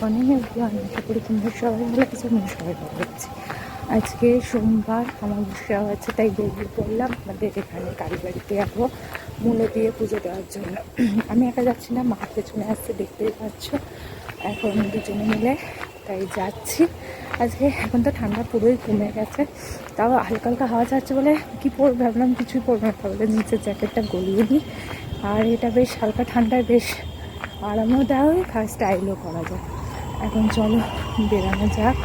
Morning everyone আশা করি তোমরা সবাই ভালো আছো আমি সবাই ভালো আছি। আজকে সোমবার আমার বসে আছে তাই বেরিয়ে পড়লাম। আমাদের এখানে কালী বাড়িতে যাব মূল্য দিয়ে পুজো দেওয়ার জন্য। আমি একা যাচ্ছি না মার পেছনে আসছে, দেখতেই পাচ্ছ। এখন দুজনে মিলে তাই যাচ্ছি। আজকে এখন তো ঠান্ডা পুরোই কমে গেছে, তাও হালকা হালকা হাওয়া যাচ্ছে বলে কি পরবো, ভাবলাম কিছুই পরবো না, তাহলে নিচের জ্যাকেটটা গলিয়ে নিই আর এটা বেশ হালকা ঠান্ডায় বেশ আরামও দেওয়া হয় ফার্স্ট স্টাইলও করা যায়। এখন চলো বেরানো যাক।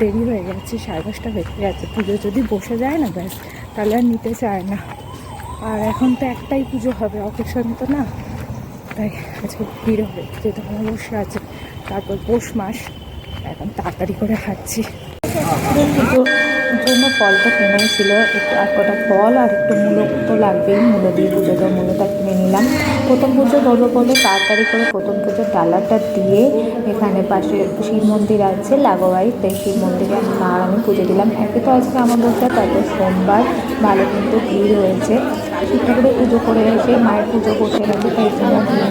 দেরি হয়ে গেছে, সাড়ে দশটা বেজে গেছে। পুজো যদি বসে যায় না ব্যাস, তাহলে আর নিতে চায় না। আর এখন তো একটাই পুজো হবে, অকেশন তো না। তাই আজকে ভিড় হবে, যেহেতু আমার বসে আছে। তারপর পৌষ মাস, এখন তাড়াতাড়ি করে খাচ্ছি। জন্য ফলটা তো কেনাই ছিল, একটু আর কটা ফল আর একটু মূলো তো লাগবেই, মূলো দিয়ে পুজো দেওয়া মূলোটা কিনে নিলাম। প্রথম পুজো ধরবো বলে তাড়াতাড়ি করে প্রথম পুজোর ডালাটা দিয়ে এখানে পাশে শিব মন্দির আছে, লাগোয়াই। তাই শিব মন্দিরে আর আমি পুজো দিলাম। একে তো আজকে আমাদের তারপর সোমবার ভালো কিন্তু ভিড় হয়েছে। শিব ঠাকুরের পুজো করে এসে মায়ের পুজো করতে গেছে, তাই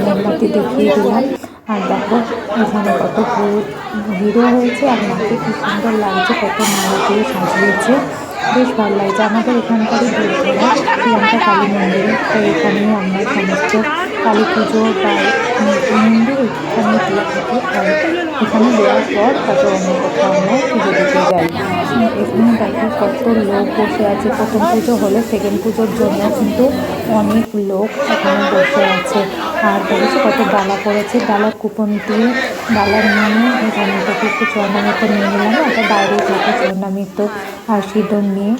মোমবাতি দেখিয়ে দিলাম। আর দেখো, এখানে কত ভিড়ও হয়েছে আর মাকে কি সুন্দর লাগছে, কত মালা দিয়ে সাজিয়েছে। বেশ ভালো লাগছে। আমাদের এখানকারই দুর্গা শ্রীলঙ্কা কালী মন্দির তো এখানেই আমরা সমস্ত কালী পুজো বা মন্দির এখানে থাকি। আর এখানে দেওয়ার পর তারপর অন্য কোথাও আমরা পুজো দিতে যাই। এখানে দেখো কত লোক বসে আছে। প্রথম পুজো হলে, সেকেন্ড পুজোর জন্য কিন্তু অনেক লোক এখানে বসে আছে। আর দেখেছি কত ডালা পড়েছে, ডালার কুপন দিয়ে ডালা নিয়ে এখানে থেকে একটু চর্ণামিত্র নিয়ে নিলাম, একটা বাইরে থেকে চর্ণামিত্র আর সিদ্ধ নিয়ে।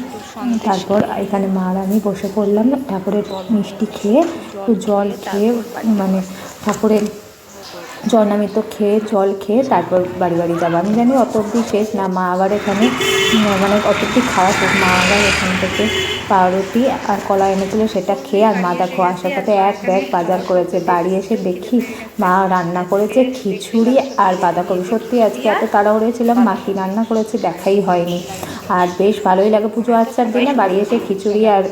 তারপর এখানে মার আমি বসে পড়লাম, ঠাকুরের মিষ্টি খেয়ে, একটু জল খেয়ে মানে ঠাকুরের জর্ণামিত খেয়ে, জল খেয়ে তারপর বাড়ি বাড়ি যাব। আমি জানি অত অব্দি শেষ না, মা আবার এখানে মানে অতটি খারাপ শেষ মা আমরা এখান থেকে। পাউরুটি আর কলা এনেছিল সেটা খেয়ে আর মা দেখো আসার পথে এক ব্যাগ বাজার করেছে। বাড়ি এসে দেখি মা রান্না করেছে খিচুড়ি আর বাঁধাকপি। সত্যি আজকে এত তাড়াহুড়ো ছিলাম, মা কি রান্না করেছে দেখাই হয়নি। আর বেশ ভালোই লাগে পুজো আচ্ছার দিনে। বাড়ি এসে খিচুড়ি আর